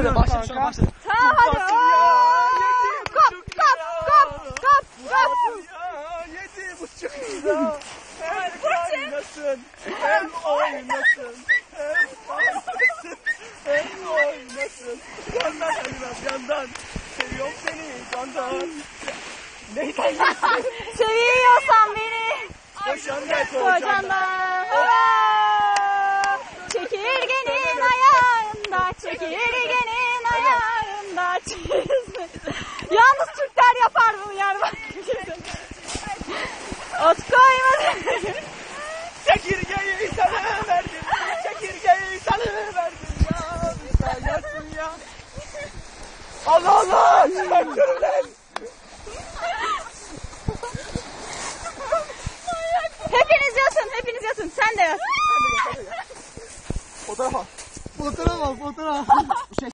Başladı şu an başladı. Tamam hadi. Lira. kop kop kop. Ya yedi buçuk lira. Hem oynasın, hem oynasın, hem oynasın, hem oynasın. Yandan Elmas yandan. Seviyorum seni candan. Neyden Seviyorsan beni. Kocandan. Aa, Çekirgenin ayağında, çekirgenin çizme. Yalnız Türkler yapar bunu yani. bak. Ot koymadı. Çekirgeyi sana verdim. Çekirgeyi sana verdim ya. Sen yatsın ya. Allah Allah. Çıkartırım lan. Hepiniz yatın, hepiniz yatın. Sen de yat. Fotoğraf al. Fotoğraf al fotoğraf.